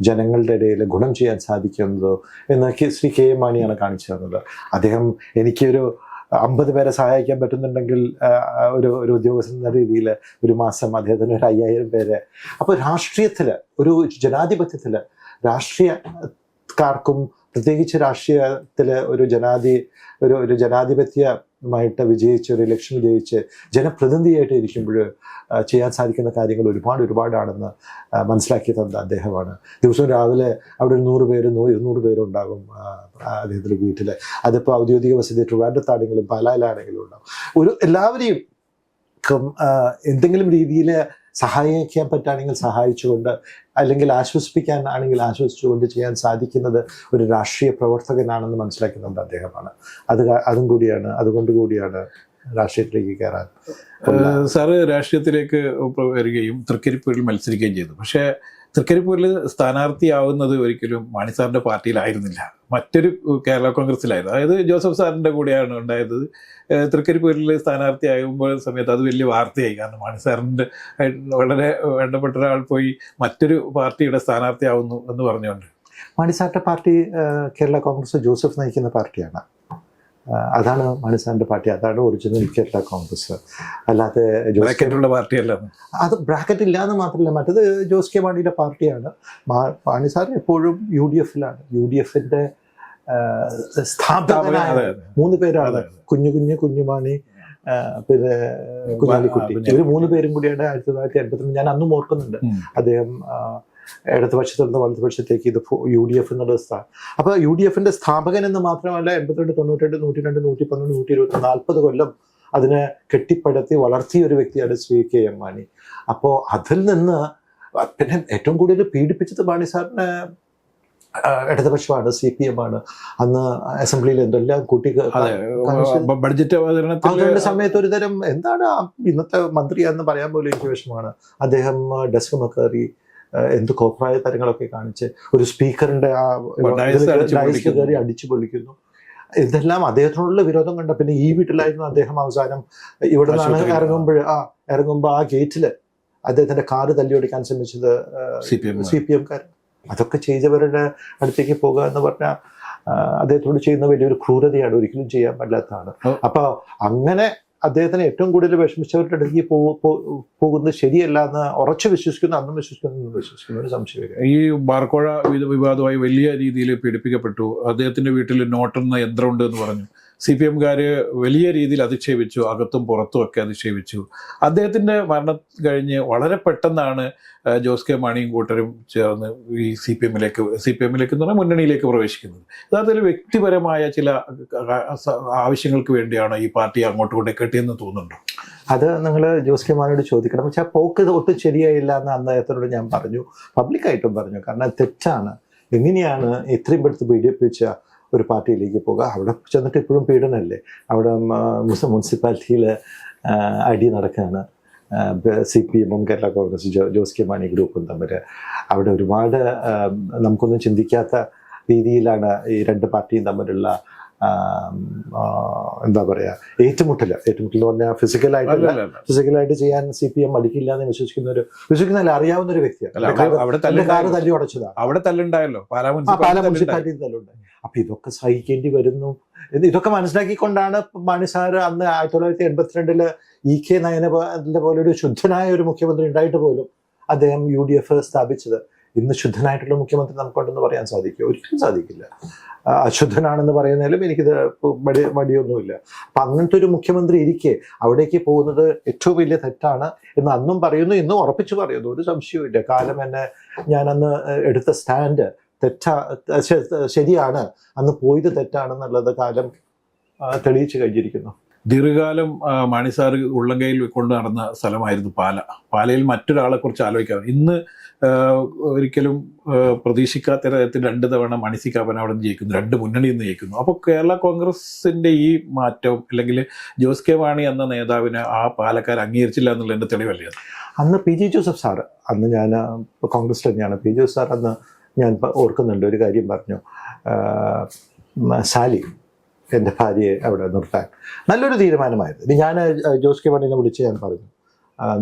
ജനങ്ങളുടെ ഇടയിൽ ഗുണം ചെയ്യാൻ സാധിക്കുന്നതോ എന്ന് ശ്രീ കെ എം മാണിയാണ് കാണിച്ചു തന്നത്. അദ്ദേഹം എനിക്കൊരു അമ്പത് പേരെ സഹായിക്കാൻ പറ്റുന്നുണ്ടെങ്കിൽ ഒരു ഒരു ഉദ്യോഗസ്ഥൻ എന്ന രീതിയിൽ ഒരു മാസം അദ്ദേഹത്തിന് ഒരു അയ്യായിരം പേരെ. അപ്പോൾ രാഷ്ട്രീയത്തിൽ ഒരു ജനാധിപത്യത്തിൽ രാഷ്ട്രീയക്കാർക്കും പ്രത്യേകിച്ച് രാഷ്ട്രീയത്തിൽ ഒരു ജനാധി ഒരു ഒരു ജനാധിപത്യമായിട്ട് വിജയിച്ച് ഒരു ഇലക്ഷൻ വിജയിച്ച് ജനപ്രതിനിധിയായിട്ട് ഇരിക്കുമ്പോൾ ചെയ്യാൻ സാധിക്കുന്ന കാര്യങ്ങൾ ഒരുപാട് ഒരുപാടാണെന്ന് മനസ്സിലാക്കി തന്ന അദ്ദേഹമാണ്. ദിവസവും രാവിലെ അവിടെ ഒരു നൂറ് പേര് നൂ ഇരുന്നൂറ് പേരും ഉണ്ടാകും അദ്ദേഹത്തിന്റെ വീട്ടിൽ അതിപ്പോൾ ഔദ്യോഗിക വസതി ട്രിവാൻഡത്താണെങ്കിലും പാലായിലാണെങ്കിലും ഉണ്ടാകും. ഒരു എല്ലാവരെയും എന്തെങ്കിലും രീതിയിൽ സഹായിക്കാൻ പറ്റുകയാണെങ്കിൽ സഹായിച്ചുകൊണ്ട് അല്ലെങ്കിൽ ആശ്വസിപ്പിക്കാൻ ആണെങ്കിൽ ആശ്വസിച്ചുകൊണ്ട് ചെയ്യാൻ സാധിക്കുന്നത് ഒരു രാഷ്ട്രീയ പ്രവർത്തകനാണെന്ന് മനസ്സിലാക്കുന്നുണ്ട് അദ്ദേഹമാണ്. അത് അതും കൂടിയാണ് അതുകൊണ്ട് കൂടിയാണ് രാഷ്ട്രീയത്തിലേക്ക് കയറാൻ സാറ് രാഷ്ട്രീയത്തിലേക്ക് വരികയും തൃക്കരിപ്പൂരിൽ മത്സരിക്കുകയും ചെയ്തു. പക്ഷേ തൃക്കരിപ്പൂരിൽ സ്ഥാനാർത്ഥിയാവുന്നത് ഒരിക്കലും മാണി സാറിന്റെ പാർട്ടിയിലായിരുന്നില്ല. മറ്റൊരു കേരള കോൺഗ്രസ്സിലായിരുന്നു. അതായത് ജോസഫ് സാറിന്റെ കൂടെയാണ് ഉണ്ടായത്. തൃക്കരിപ്പൂരിൽ സ്ഥാനാർത്ഥിയാകുമ്പോൾ സമയത്ത് അത് വലിയ വാർത്തയായി. കാരണം മാണി സാറിന്റെ വളരെ വേണ്ടപ്പെട്ട ഒരാൾ പോയി മറ്റൊരു പാർട്ടിയുടെ സ്ഥാനാർത്ഥിയാവുന്നു എന്ന് പറഞ്ഞുകൊണ്ട്. മാണി സാറിന്റെ പാർട്ടി കേരള കോൺഗ്രസ് ജോസഫ് നയിക്കുന്ന പാർട്ടിയാണ്. അതാണ് മണിസാറിന്റെ പാർട്ടി. അതാണ് ഒറിജിനൽ കേരള കോൺഗ്രസ് അല്ലാതെ ബ്രാക്കറ്റുള്ള പാർട്ടിയല്ല അത്. ബ്രാക്കറ്റ് ഇല്ലാന്ന് മാത്രമല്ല മറ്റത് ജോസ് കെ മാണിയുടെ പാർട്ടിയാണ്. മാണിസാർ സാർ എപ്പോഴും യു ഡി എഫിലാണ്. യു ഡി സ്ഥാപകനായ അതെ. മൂന്ന് പേരാണ്. കുഞ്ഞു കുഞ്ഞു കുഞ്ഞുമാണി പിന്നെ കുഞ്ഞാലിക്കുട്ടി. ഇവർ ഇവർ മൂന്ന് പേരും കൂടിയാണ് ആയിരത്തി തൊള്ളായിരത്തി എൺപത്തിരണ്ട് ഞാൻ അന്നും ഓർക്കുന്നുണ്ട്. അദ്ദേഹം ആ, ഇടതുപക്ഷത്തിൽ നിന്ന് വലതുപക്ഷത്തേക്ക് ഇത് യു ഡി എഫ് എന്നുള്ള സ്ഥാനം അപ്പോൾ യു ഡി എഫിന്റെ സ്ഥാപകൻ എന്ന് മാത്രമല്ല എൺപത്തിരണ്ട് തൊണ്ണൂറ്റിരണ്ട് നൂറ്റി രണ്ട് നൂറ്റി പന്ത്രണ്ട് നൂറ്റി ഇരുപത്തി നാൽപ്പത് കൊല്ലം അതിനെ കെട്ടിപ്പടുത്തി വളർത്തിയ ഒരു വ്യക്തിയാണ് ശ്രീ കെ എം മാണി. അപ്പോൾ അതിൽ നിന്ന് പിന്നെ ഏറ്റവും കൂടുതൽ പീഡിപ്പിച്ചത് മാണി സാറിനെ ഇടതുപക്ഷമാണ് സി പി എം ആണ്. അന്ന് അസംബ്ലിയിൽ എന്തെല്ലാം കൂട്ടി ബഡ്ജറ്റ് അവതരണത്തിൽ സമയത്ത് ഒരു തരം എന്താണ് ഇന്നത്തെ മന്ത്രി എന്ന് പറയാൻ പോലും എനിക്ക് വിഷമമാണ്. അദ്ദേഹം ഡെസ്ക് കയറി എന്ത് കോപ്രായ തരങ്ങളൊക്കെ കാണിച്ച് ഒരു സ്പീക്കറിന്റെ ആ ഡയസ് അടിച്ച് പൊളിക്കുന്നു. കയറി അടിച്ചു പൊളിക്കുന്നു. ഇതെല്ലാം അദ്ദേഹത്തിനുള്ള വിരോധം കണ്ട പിന്നെ ഈ വീട്ടിലായിരുന്നു അദ്ദേഹം അവസാനം ഇവിടെ നിന്നാണ് ഇറങ്ങുമ്പോൾ ആ ഇറങ്ങുമ്പോൾ ആ ഗേറ്റിൽ അദ്ദേഹത്തിന്റെ കാറ് തല്ലിയൊടിക്കാൻ ശ്രമിച്ചത് സി പി എം സി അതൊക്കെ ചെയ്തവരുടെ അടുത്തേക്ക് പോകുക എന്ന് പറഞ്ഞാൽ അദ്ദേഹത്തോട് ചെയ്യുന്ന വലിയൊരു ക്രൂരതയാണ് ഒരിക്കലും ചെയ്യാൻ പറ്റാത്തതാണ്. ഓ. അപ്പൊ അങ്ങനെ അദ്ദേഹത്തിന് ഏറ്റവും കൂടുതൽ വിഷമിച്ചവരുടെ പോ- പോകുന്നത് ശരിയല്ല എന്ന് ഉറച്ചു വിശ്വസിക്കുന്നു അന്നും വിശ്വസിക്കുന്നു വിശ്വസിക്കുന്നു. ഒരു സംശയമില്ല ഈ ബാർക്കോഴ വിവാദമായി വലിയ രീതിയിൽ പീഡിപ്പിക്കപ്പെട്ടു. അദ്ദേഹത്തിന്റെ വീട്ടിൽ നോട്ടെന്ന യന്ത്രമുണ്ട് എന്ന് പറഞ്ഞു. സി പി എംകാർ വലിയ രീതിയിൽ അധിക്ഷേപിച്ചു അകത്തും പുറത്തും ഒക്കെ അധിക്ഷേപിച്ചു. അദ്ദേഹത്തിന്റെ മരണം കഴിഞ്ഞ് വളരെ പെട്ടെന്നാണ് ജോസ് കെ മാണിയും കൂട്ടരും ചേർന്ന് ഈ സി പി എമ്മിലേക്ക് സി പി എമ്മിലേക്ക് എന്ന് പറഞ്ഞാൽ മുന്നണിയിലേക്ക് പ്രവേശിക്കുന്നത്. യഥാർത്ഥത്തിൽ വ്യക്തിപരമായ ചില ആവശ്യങ്ങൾക്ക് വേണ്ടിയാണ് ഈ പാർട്ടി അങ്ങോട്ട് കൊണ്ട് കെട്ടിയെന്ന് തോന്നുന്നുണ്ടോ? അത് നിങ്ങൾ ജോസ് കെ മാണിയോട് ചോദിക്കണം. പക്ഷെ ആ പോക്ക് ഒട്ടും ശരിയായില്ല എന്ന് അന്ന് അദ്ദേഹത്തോട് ഞാൻ പറഞ്ഞു. പബ്ലിക്കായിട്ടും പറഞ്ഞു. കാരണം തെറ്റാണ്. എങ്ങനെയാണ് ഇത്രയും പെടുത്ത് പീഡിപ്പിച്ച ഒരു പാർട്ടിയിലേക്ക് പോകുക. അവിടെ ചെന്നിട്ട് ഇപ്പോഴും പീഡനമല്ലേ അവിടെ മുനിസിപ്പാലിറ്റിയിൽ അടി നടക്കുകയാണ്. സി പി എമ്മും കേരള കോൺഗ്രസ് ജോ ജോസ് കെ മാണി ഗ്രൂപ്പും തമ്മിൽ അവിടെ ഒരുപാട് നമുക്കൊന്നും ചിന്തിക്കാത്ത രീതിയിലാണ് ഈ രണ്ട് പാർട്ടിയും തമ്മിലുള്ള എന്താ പറയുക ഏറ്റുമുട്ടൽ ഏറ്റുമുട്ടൽ എന്ന് പറഞ്ഞാൽ ഫിസിക്കലായിട്ടല്ല ഫിസിക്കലായിട്ട് ചെയ്യാൻ സി പി എം മടിക്കില്ല എന്ന് വിശ്വസിക്കുന്ന ഒരു വിശ്വസിക്കുന്നല്ല അറിയാവുന്ന ഒരു വ്യക്തിയാണ്. അവിടെ- തല്ലി ഉടച്ചതാണ് അവിടെ തല്ലുണ്ടായല്ലോ. പാലാ ആ പാലാ മുനിസിപ്പാലിറ്റി തല്ലുണ്ടായി. അപ്പൊ ഇതൊക്കെ സഹിക്കേണ്ടി വരുന്നു. എന്ന് ഇതൊക്കെ മനസ്സിലാക്കിക്കൊണ്ടാണ് മാണിസാർ അന്ന് ആയിരത്തി തൊള്ളായിരത്തി എൺപത്തിരണ്ടിൽ ഇ കെ നയനെ പോലെ ഒരു ശുദ്ധനായ ഒരു മുഖ്യമന്ത്രി ഉണ്ടായിട്ട് പോലും അദ്ദേഹം യു ഡി എഫ് സ്ഥാപിച്ചത്. ഇന്ന് ശുദ്ധനായിട്ടുള്ള മുഖ്യമന്ത്രി നമുക്കുണ്ടെന്ന് പറയാൻ സാധിക്കും. ഒരിക്കലും സാധിക്കില്ല. അശുദ്ധനാണെന്ന് പറയുന്നതിലും എനിക്കിത് മടി മടിയൊന്നുമില്ല. അപ്പൊ അങ്ങനത്തെ ഒരു മുഖ്യമന്ത്രി ഇരിക്കെ അവിടേക്ക് പോകുന്നത് ഏറ്റവും വലിയ തെറ്റാണ് എന്ന് അന്നും പറയുന്നു ഇന്നും ഉറപ്പിച്ചു പറയുന്നു. ഒരു സംശയവുമില്ല. കാലം എന്നെ ഞാനന്ന് എടുത്ത സ്റ്റാൻഡ് തെറ്റാ ശരിയാണ്. അന്ന് പോയത് തെറ്റാണെന്നുള്ളത് കാലം തെളിയിച്ചു കഴിഞ്ഞിരിക്കുന്നു. ദീർഘകാലം മാണിസാർ ഉള്ളംകൈയിൽ കൊണ്ട് നടന്ന സ്ഥലമായിരുന്നു പാല. പാലയിൽ മറ്റൊരാളെ കുറിച്ച് ആലോചിക്കാം. ഇന്ന് ഒരിക്കലും പ്രതീക്ഷിക്കാത്ത തരത്തിൽ രണ്ട് തവണ മണിസി കാപ്പൻ അവിടെ നിന്ന് ജയിക്കുന്നു. രണ്ട് മുന്നണിയിൽ നിന്ന് ജയിക്കുന്നു. അപ്പോൾ കേരള കോൺഗ്രസിന്റെ ഈ മാറ്റവും അല്ലെങ്കിൽ ജോസ് കെ മാണി എന്ന നേതാവിനെ ആ പാലക്കാർ അംഗീകരിച്ചില്ല എന്നുള്ളതിന്റെ തെളിവല്ലേ അന്ന് പി ജി ജോസഫ് സാറ് അന്ന് ഞാൻ കോൺഗ്രസ് തന്നെയാണ്. പി ജോസഫ് സാർ അന്ന് ഞാൻ ഓർക്കുന്നുണ്ട്. ഒരു കാര്യം പറഞ്ഞു. സാലി എന്റെ ഭാര്യയെ അവിടെ നിർത്താൻ. നല്ലൊരു തീരുമാനമായിരുന്നു. ഞാൻ ജോസ് കെ മണിനെ വിളിച്ച് ഞാൻ പറഞ്ഞു.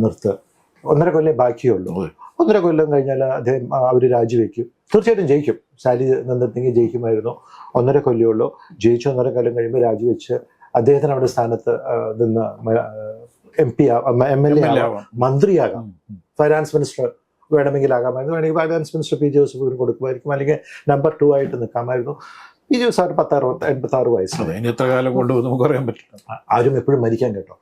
നിർത്ത്. ഒന്നര കൊല്ലേ ബാക്കിയുള്ളൂ. ഒന്നര കൊല്ലം കഴിഞ്ഞാൽ അദ്ദേഹം അവർ രാജിവെക്കും. തീർച്ചയായിട്ടും ജയിക്കും. സാലി നിന്നിട്ടെങ്കിൽ ജയിക്കുമായിരുന്നു. ഒന്നര കൊല്ലമുള്ളൂ ജയിച്ചു ഒന്നര കൊല്ലം കഴിയുമ്പോൾ രാജിവെച്ച് അദ്ദേഹത്തിന് അവിടെ സ്ഥാനത്ത് നിന്ന് M P M L A ആവാം. മന്ത്രിയാകാം. ഫൈനാൻസ് മിനിസ്റ്റർ വേണമെങ്കിൽ ആകാമായിരുന്നു വേണമെങ്കിൽ ഫൈനാൻസ് മിനിസ്റ്റർ പി ജോസഫിന് കൊടുക്കുമായിരിക്കും. അല്ലെങ്കിൽ നമ്പർ ടു ആയിട്ട് നിൽക്കാമായിരുന്നു. പി ജോസ് പത്താറ് എൺപത്താറ് വയസ്സ് എത്ര കാലം കൊണ്ട് നമുക്ക് അറിയാൻ പറ്റില്ല. ആരും എപ്പോഴും മരിക്കാൻ കേട്ടോ.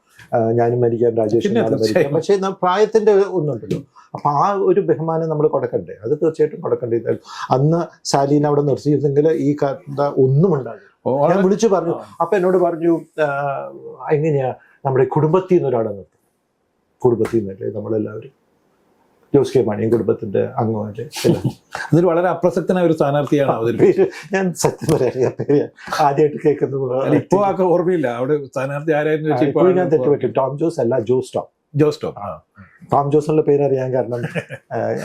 ഞാനും മരിക്കാം രാജേഷ് മരിക്കാം. പക്ഷേ പ്രായത്തിന്റെ പ്രായത്തിന്റെ ഒന്നുണ്ടല്ലോ. അപ്പൊ ആ ഒരു ബഹുമാനം നമ്മൾ കൊടുക്കണ്ടേ? അത് തീർച്ചയായിട്ടും കൊടുക്കേണ്ടത് അന്ന് സാലീൻ അവിടെ നിർത്തിയിരുന്നെങ്കിൽ ഈ കഥ ഒന്നും ഉണ്ടാകില്ല ഞാൻ വിളിച്ചു പറഞ്ഞു. അപ്പൊ എന്നോട് പറഞ്ഞു എങ്ങനെയാ നമ്മുടെ കുടുംബത്തിൽ നിന്ന് ഒരാളെ നിർത്തും? കുടുംബത്തിൽ നിന്നല്ലേ നമ്മളെല്ലാവരും? ജോസ് കെ മാണിയും കുടുംബത്തിന്റെ അംഗമല്ലേ അതൊരു വളരെ അപ്രസക്തനായ ഒരു സ്ഥാനാർത്ഥിയാണ് അവതരിപ്പിച്ചത്. ഞാൻ സത്യം പറയാം പേര് ആദ്യമായിട്ട് കേൾക്കുന്നത് ഇപ്പോ ആ ഓർമ്മയില്ല. അവിടെ സ്ഥാനാർത്ഥി ആരായിരുന്നു ഇപ്പോഴും ഞാൻ തെറ്റുപറ്റും. ടോം ജോസ് അല്ല ജോസ് ടോം. ജോസ് ടോം. ടോം ജോസ് എന്നുള്ള പേര് അറിയാൻ കാരണം എന്റെ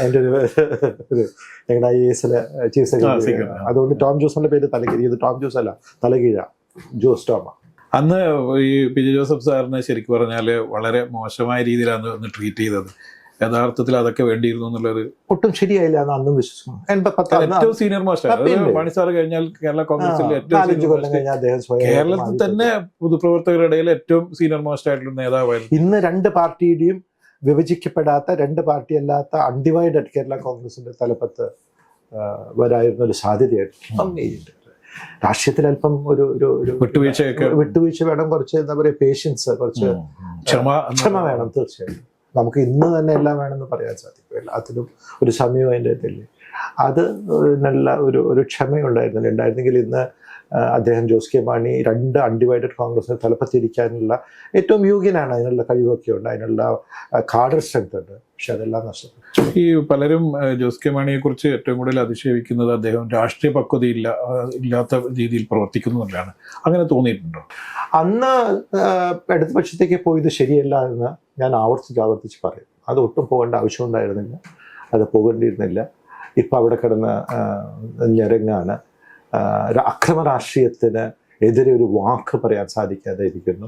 എന്റെ ഒരു ഞങ്ങളുടെ ഐ എസിലെ ചീഫ് സെക്രട്ടറി. അതുകൊണ്ട് ടോം ജോസ് എന്നുള്ള പേര് തലകീഴ്. ഇത് ടോം ജോസ് അല്ല തലകീഴ ജോസ് ടോമ അന്ന് ഈ പി ജെ ജോസഫ് സാറിനെ ശരിക്കും പറഞ്ഞാൽ വളരെ മോശമായ രീതിയിലാണ് ഒന്ന് ട്രീറ്റ് ചെയ്തത്. യഥാർത്ഥത്തിൽ അതൊക്കെ വേണ്ടിയിരുന്നു എന്നുള്ളത് ഒട്ടും ശരിയായില്ല എന്ന് അന്നും വിശ്വസിക്കുന്നു. ഏറ്റവും സീനിയർ മാസ്റ്റർ മണിസാർ കഴിഞ്ഞാൽ കേരള കോൺഗ്രസിലെ ഏറ്റവും കേരളത്തിൽ തന്നെ പൊതുപ്രവർത്തകരുടെ ഇടയിൽ ഏറ്റവും സീനിയർ മാസ്റ്റർ ആയിട്ടുള്ള നേതാവായിരുന്നു. ഇന്ന് രണ്ട് പാർട്ടിയുടെയും വിഭജിക്കപ്പെടാത്ത രണ്ട് പാർട്ടി അല്ലാത്ത അൺഡിവൈഡഡ് കേരള കോൺഗ്രസിന്റെ തലപ്പത്ത് വരായിരുന്ന ഒരു സാധ്യതയായിരുന്നു അങ്ങനെയുണ്ട് രാഷ്ട്രീയത്തിൽ അല്പം ഒരു ഒരു വിട്ടുവീഴ്ച വിട്ടുവീഴ്ചയൊക്കെ വിട്ടുവീഴ്ച വേണം കുറച്ച് എന്താ പറയുക പേഷ്യൻസ് കുറച്ച്. ക്ഷമ ക്ഷമ വേണം തീർച്ചയായും നമുക്ക് ഇന്ന് തന്നെ എല്ലാം വേണമെന്ന് പറയാൻ സാധിക്കും. എല്ലാത്തിനും ഒരു സമയം അതിന്റെ അതല്ലേ അത് നല്ല ഒരു ഒരു ക്ഷമയുണ്ടായിരുന്നില്ല. ഉണ്ടായിരുന്നെങ്കിൽ ഇന്ന് അദ്ദേഹം ജോസ് കെ മാണി രണ്ട് അൺഡിവൈഡഡ് കോൺഗ്രസിനെ തലപ്പത്തിരിക്കാനുള്ള ഏറ്റവും യോഗ്യനാണ്. അതിനുള്ള കഴിവൊക്കെ ഉണ്ട്. അതിനുള്ള കാഡർ സ്ട്രെങ്ത് ഉണ്ട്. പക്ഷെ അതെല്ലാം നഷ്ടപ്പെട്ടു. ഈ പലരും ജോസ് കെ മാണിയെ കുറിച്ച് ഏറ്റവും കൂടുതൽ അതിശയിക്കുന്നത് അദ്ദേഹം രാഷ്ട്രീയ പക്വതയില്ല ഇല്ലാത്ത രീതിയിൽ പ്രവർത്തിക്കുന്നു എന്നുള്ളതാണ്. അങ്ങനെ തോന്നിയിട്ടുണ്ടോ? അന്ന് ഇടതുപക്ഷത്തേക്ക് പോയത് ശരിയല്ല എന്ന് ഞാൻ ആവർത്തിച്ച് ആവർത്തിച്ച് പറയും. അത് ഒട്ടും പോകേണ്ട ആവശ്യമുണ്ടായിരുന്നില്ല അത് പോകേണ്ടിയിരുന്നില്ല. ഇപ്പം അവിടെ കിടന്ന് ഞെരങ്ങാണ്. അക്രമ രാഷ്ട്രീയത്തിന് എതിരെ ഒരു വാക്ക് പറയാൻ സാധിക്കാതെ ഇരിക്കുന്നു.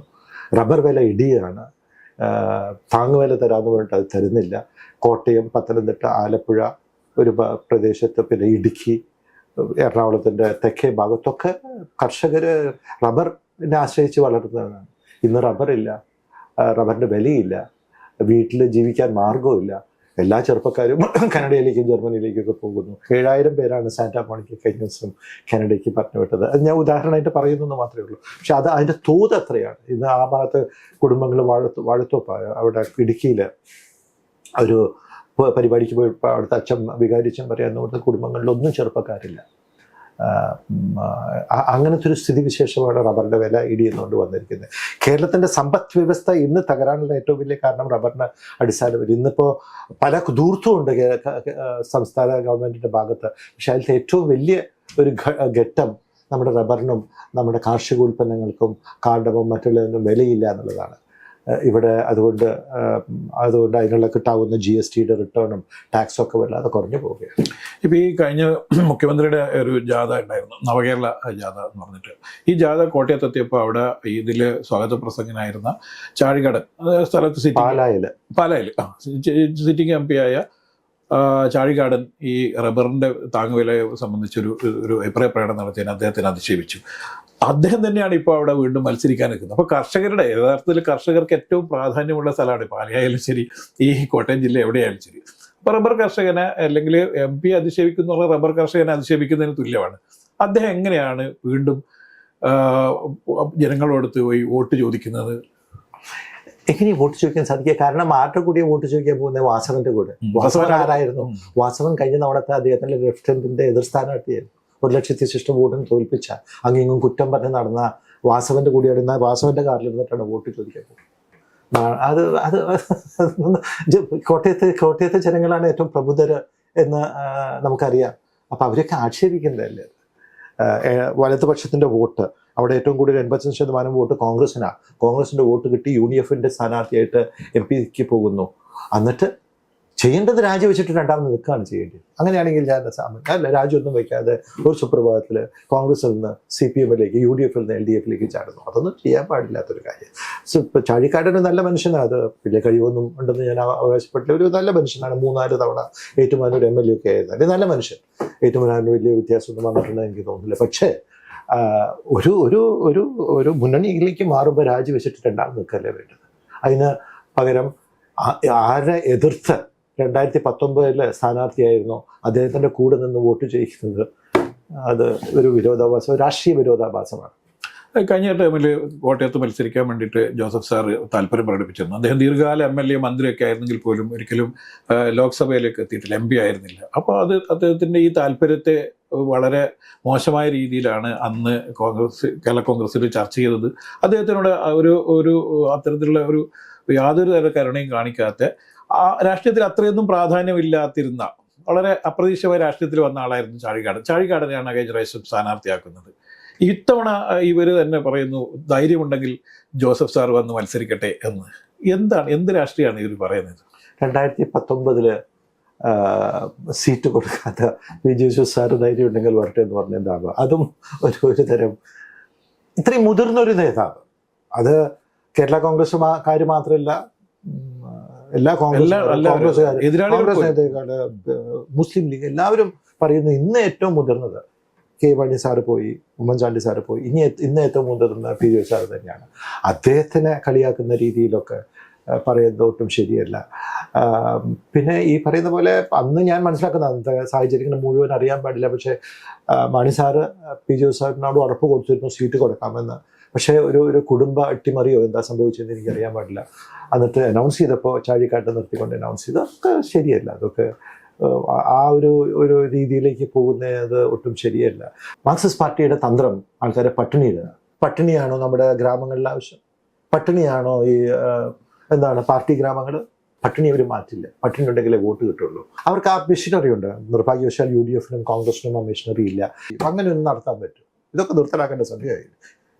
റബ്ബർ വില ഇടിയാണ്. താങ്ങുവില തരാമെന്ന് പറഞ്ഞിട്ട് അത് തരുന്നില്ല. കോട്ടയം പത്തനംതിട്ട ആലപ്പുഴ ഒരു പ്രദേശത്ത് പിന്നെ ഇടുക്കി എറണാകുളത്തിന്റെ തെക്കേ ഭാഗത്തൊക്കെ കർഷകർ റബ്ബറിനെ ആശ്രയിച്ച് വളർത്തുന്നതാണ്. ഇന്ന് റബ്ബറില്ല. റബ്ബറിന്റെ വിലയില്ല വീട്ടിൽ ജീവിക്കാൻ മാർഗമില്ല എല്ലാ ചെറുപ്പക്കാരും കാനഡയിലേക്കും ജർമ്മനിയിലേക്കൊക്കെ പോകുന്നു. ഏഴായിരം പേരാണ് സാന്റാ മോണിക്ക കഴിഞ്ഞ ദിവസം കാനഡയ്ക്ക് പറഞ്ഞു വിട്ടത് അത് ഞാൻ ഉദാഹരണമായിട്ട് പറയുന്നെന്ന് മാത്രമേ ഉള്ളൂ. പക്ഷെ അത് അതിന്റെ തോത് അത്രയാണ്. ഇന്ന് ആ ഭാഗത്ത് കുടുംബങ്ങൾ വാഴത്ത് വാഴത്തോപ്പായ അവിടെ ഇടുക്കിയിൽ ഒരു പരിപാടിക്ക് പോയി അവിടുത്തെ അച്ഛൻ വികാരിച്ചൻ പറയാൻ അവിടുത്തെ കുടുംബങ്ങളിലൊന്നും ചെറുപ്പക്കാരില്ല. അങ്ങനത്തെ ഒരു സ്ഥിതിവിശേഷമാണ് റബ്ബറിന്റെ വില ഇടിയെന്നുകൊണ്ട് വന്നിരിക്കുന്നത്. കേരളത്തിന്റെ സമ്പദ് വ്യവസ്ഥ ഇന്ന് തകരാനുള്ള ഏറ്റവും വലിയ കാരണം റബ്ബറിന് അടിസ്ഥാനപരം ഇന്നിപ്പോൾ പല ദൂർത്തുമുണ്ട് സംസ്ഥാന ഗവൺമെന്റിന്റെ ഭാഗത്ത്. പക്ഷെ അതിലത്തെ ഏറ്റവും വലിയ ഒരു ഘട്ടം നമ്മുടെ റബ്ബറിനും നമ്മുടെ കാർഷിക ഉൽപ്പന്നങ്ങൾക്കും കാർഡവും മറ്റുള്ളതിനും വിലയില്ല എന്നുള്ളതാണ്. ഇവിടെ അതുകൊണ്ട് അതുകൊണ്ട് അതിനുള്ള കിട്ടാവുന്ന ജി എസ് ടിയുടെ റിട്ടേണും ടാക്സും ഒക്കെ വല്ലാതെ കുറഞ്ഞു പോവുകയാണ്. ഇപ്പോൾ ഈ കഴിഞ്ഞ മുഖ്യമന്ത്രിയുടെ ഒരു ജാഥ ഉണ്ടായിരുന്നു നവകേരള ജാഥ എന്ന് പറഞ്ഞിട്ട്. ഈ ജാഥ കോട്ടയത്തെത്തിയപ്പോൾ അവിടെ ഇതിൽ സ്വാഗത പ്രസംഗനായിരുന്ന ചാഴികടൻ സ്ഥലത്ത് പാലായിൽ ആ സിറ്റിംഗ് എം പി ആയ ചാഴികാടൻ ഈ റബ്ബറിന്റെ താങ്ങുവിലയെ സംബന്ധിച്ചൊരു ഒരു അഭിപ്രായ പ്രകടനം നടത്തിയതിന് അദ്ദേഹത്തിന് അധിക്ഷേപിച്ചു. അദ്ദേഹം തന്നെയാണ് ഇപ്പോൾ അവിടെ വീണ്ടും മത്സരിക്കാൻ നിൽക്കുന്നത്. അപ്പോൾ കർഷകരുടെ യഥാർത്ഥത്തിൽ കർഷകർക്ക് ഏറ്റവും പ്രാധാന്യമുള്ള സ്ഥലമാണ് പാലയായാലും ശരി ഈ കോട്ടയം ജില്ല എവിടെയായാലും ശരി. അപ്പോൾ റബ്ബർ കർഷകനെ അല്ലെങ്കിൽ എം പി അധിക്ഷേപിക്കുന്ന റബ്ബർ കർഷകനെ അധിക്ഷേപിക്കുന്നതിന് തുല്യമാണ്. അദ്ദേഹം എങ്ങനെയാണ് വീണ്ടും ജനങ്ങളോടത്ത് പോയി വോട്ട് ചോദിക്കുന്നത്? എങ്ങനെ വോട്ട് ചോദിക്കാൻ സാധിക്കുക? കാരണം ആരുടെ കൂടിയ വോട്ട് ചോദിക്കാൻ പോകുന്നത് വാസവന്റെ കൂടെ. വാസവൻ ആരായിരുന്നു? വാസവൻ കഴിഞ്ഞ തവണത്തെ അദ്ദേഹത്തിന്റെ ലെഫ്റ്റനന്റിന്റെ എതിർ സ്ഥാനാർത്ഥിയായിരുന്നു ഒരു ലക്ഷത്തി ശിഷ്ടം വോട്ടിന് തോൽപ്പിച്ച അങ്ങിങ്ങും കുറ്റം പറഞ്ഞ് നടന്ന വാസവന്റെ കൂടി അടുന്ന വാസവന്റെ കാറിൽ ഇരുന്നിട്ടാണ് വോട്ട് ചോദിക്കാൻ പോകുന്നത്. അത് അത് കോട്ടയത്തെ കോട്ടയത്തെ ജനങ്ങളാണ് ഏറ്റവും പ്രബുദ്ധര് എന്ന് നമുക്കറിയാം. അപ്പൊ അവരൊക്കെ ആക്ഷേപിക്കുന്നതല്ലേ വലതുപക്ഷത്തിന്റെ വോട്ട്. അവിടെ ഏറ്റവും കൂടുതൽ എൺപത്തഞ്ച് ശതമാനം വോട്ട് കോൺഗ്രസിനാണ് കോൺഗ്രസിന്റെ വോട്ട് കിട്ടി യു ഡി എഫിന്റെ സ്ഥാനാർത്ഥിയായിട്ട് എം പിക്ക് പോകുന്നു. എന്നിട്ട് ചെയ്യേണ്ടത് രാജിവെച്ചിട്ട് രണ്ടാമത് നിൽക്കുകയാണ് ചെയ്യേണ്ടത്. അങ്ങനെയാണെങ്കിൽ ഞാൻ അല്ല രാജിയൊന്നും വയ്ക്കാതെ ഒരു സുപ്രഭാതത്തിൽ കോൺഗ്രസിൽ നിന്ന് സി പി എമ്മിലേക്ക് യു ഡി എഫിൽ നിന്ന് എൽ ഡി എഫിലേക്ക് ചാടുന്നു. അതൊന്നും ചെയ്യാൻ പാടില്ലാത്തൊരു കാര്യം. സോ, ഇപ്പൊ ചാഴിക്കാടൻ നല്ല മനുഷ്യനാണ്. അത് വലിയ കഴിവൊന്നും ഉണ്ടെന്ന് ഞാൻ അവകാശപ്പെട്ടില്ല. ഒരു നല്ല മനുഷ്യനാണ്. മൂന്നാൽ തവണ ഏറ്റുമാനൂർ എം എൽ എ ഒക്കെ ആയിരുന്നു. അല്ലെങ്കിൽ നല്ല മനുഷ്യൻ. ഏറ്റുമാനൂർ വലിയ വ്യത്യാസമൊന്നും വന്നിട്ടുണ്ടെന്ന് എനിക്ക് തോന്നുന്നില്ല. പക്ഷേ ഒരു ഒരു ഒരു ഒരു മുന്നണിയിലേക്ക് മാറുമ്പോൾ രാജിവെച്ചിട്ട് രണ്ടാമത് നിൽക്കല്ലേ വേണ്ടത്? അതിന് പകരം ആരെ എതിർത്ത് രണ്ടായിരത്തി പത്തൊമ്പതിലെ സ്ഥാനാർത്ഥിയായിരുന്നു അദ്ദേഹത്തിന്റെ കൂടെ നിന്ന് വോട്ട് ചെയ്യിക്കുന്നത് അത് ഒരു വിരോധാഭാസം രാഷ്ട്രീയ വിരോധാഭാസമാണ്. കഴിഞ്ഞ ടൈമിൽ കോട്ടയത്ത് മത്സരിക്കാൻ വേണ്ടിയിട്ട് ജോസഫ് സാർ താല്പര്യം പ്രകടിപ്പിച്ചിരുന്നു. അദ്ദേഹം ദീർഘകാല എം എൽ എ മന്ത്രിയൊക്കെ ആയിരുന്നെങ്കിൽ പോലും ഒരിക്കലും ലോക്സഭയിലേക്ക് എത്തിയിട്ടില്ല എം പി ആയിരുന്നില്ല. അപ്പോൾ അത് അദ്ദേഹത്തിന്റെ ഈ താല്പര്യത്തെ വളരെ മോശമായ രീതിയിലാണ് അന്ന് കോൺഗ്രസ് കേരള കോൺഗ്രസ്സിൽ ചർച്ച ചെയ്തത്. അദ്ദേഹത്തിനോട് ഒരു ഒരു അത്തരത്തിലുള്ള ഒരു യാതൊരു തര കരുണയും കാണിക്കാത്ത ആ രാഷ്ട്രീയത്തിൽ അത്രയൊന്നും പ്രാധാന്യമില്ലാതിരുന്ന വളരെ അപ്രതീക്ഷിതമായ രാഷ്ട്രീയത്തിൽ വന്ന ആളായിരുന്നു ചാഴികാടൻ. ചാഴികാടനെയാണ് കഴിഞ്ഞ പ്രാവശ്യം സ്ഥാനാർത്ഥിയാക്കുന്നത്. ഇത്തവണ ഇവർ തന്നെ പറയുന്നു ധൈര്യമുണ്ടെങ്കിൽ ജോസഫ് സാർ വന്ന് മത്സരിക്കട്ടെ എന്ന്. എന്താണ് എന്ത് രാഷ്ട്രീയമാണ് ഇവർ പറയുന്നത്? രണ്ടായിരത്തി പത്തൊമ്പതിൽ സീറ്റ് കൊടുക്കാത്ത ജോസഫ് സാർ ധൈര്യം ഉണ്ടെങ്കിൽ വരട്ടെ എന്ന് പറഞ്ഞ എന്താണ് അതും ഒരു ഒരു തരം ഇത്രയും മുതിർന്നൊരു നേതാവ്. അത് കേരള കോൺഗ്രസ് കാര്യം മാത്രമല്ല എല്ലാ കോൺഗ്രസ് കോൺഗ്രസ്. മുസ്ലിം ലീഗ് എല്ലാവരും പറയുന്നു ഇന്ന് ഏറ്റവും മുതിർന്നത്. കെ മണി സാറ് പോയി ഉമ്മൻചാണ്ടി സാറ് പോയി. ഇനി ഇന്ന് ഏറ്റവും മുതിർന്ന പി ജെ സാർ തന്നെയാണ്. അദ്ദേഹത്തിനെ കളിയാക്കുന്ന രീതിയിലൊക്കെ പറയുന്നത് ഒട്ടും ശരിയല്ല. പിന്നെ ഈ പറയുന്ന പോലെ അന്ന് ഞാൻ മനസ്സിലാക്കുന്ന അന്നത്തെ സാഹചര്യങ്ങൾ മുഴുവൻ അറിയാൻ പാടില്ല. പക്ഷേ മാണി സാറ് പി ജെ സാറിനോട് ഉറപ്പ് കൊടുത്തിരുന്നു സീറ്റ് കൊടുക്കാമെന്ന്. പക്ഷേ ഒരു ഒരു കുടുംബ അട്ടിമറിയോ എന്താ സംഭവിച്ചതെന്ന് എനിക്ക് അറിയാൻ പാടില്ല. എന്നിട്ട് അനൗൺസ് ചെയ്തപ്പോൾ ചാഴിക്കാട്ട് നിർത്തിക്കൊണ്ട് അനൗൺസ് ചെയ്തു അതൊക്കെ ശരിയല്ല. അതൊക്കെ ആ- ഒരു ഒരു രീതിയിലേക്ക് പോകുന്നത് ഒട്ടും ശരിയല്ല. മാർക്സിസ്റ്റ് പാർട്ടിയുടെ തന്ത്രം ആൾക്കാരെ പട്ടിണിയിടുക. പട്ടിണിയാണോ നമ്മുടെ ഗ്രാമങ്ങളിൽ ആവശ്യം? പട്ടിണിയാണോ ഈ എന്താണ് പാർട്ടി ഗ്രാമങ്ങൾ പട്ടിണി അവർ മാറ്റില്ല. പട്ടിണി ഉണ്ടെങ്കിലേ വോട്ട് കിട്ടുള്ളൂ. അവർക്ക് ആ മിഷനറി ഉണ്ട്. നിർഭാഗ്യവശാൽ യു ഡി എഫിനും കോൺഗ്രസിനും ആ മിഷനറി ഇല്ല. അങ്ങനെ ഒന്നും നടത്താൻ പറ്റും. ഇതൊക്കെ നിർത്തലാക്കേണ്ട സമയമായി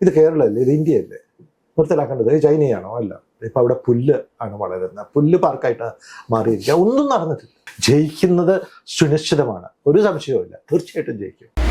ഇത് കേരളമല്ലേ ഇത് ഇന്ത്യയല്ലേ? നിർത്തലാക്കേണ്ടത്? ചൈനയാണോ? അല്ല. ഇപ്പൊ അവിടെ പുല്ല് ആണ് വളരുന്നത്. പുല്ല് പാർക്കായിട്ട് മാറിയിരിക്കുക. ഒന്നും നടന്നിട്ടില്ല. ജയിക്കുന്നത് സുനിശ്ചിതമാണ്. ഒരു സംശയവുമില്ല. തീർച്ചയായിട്ടും ജയിക്കും.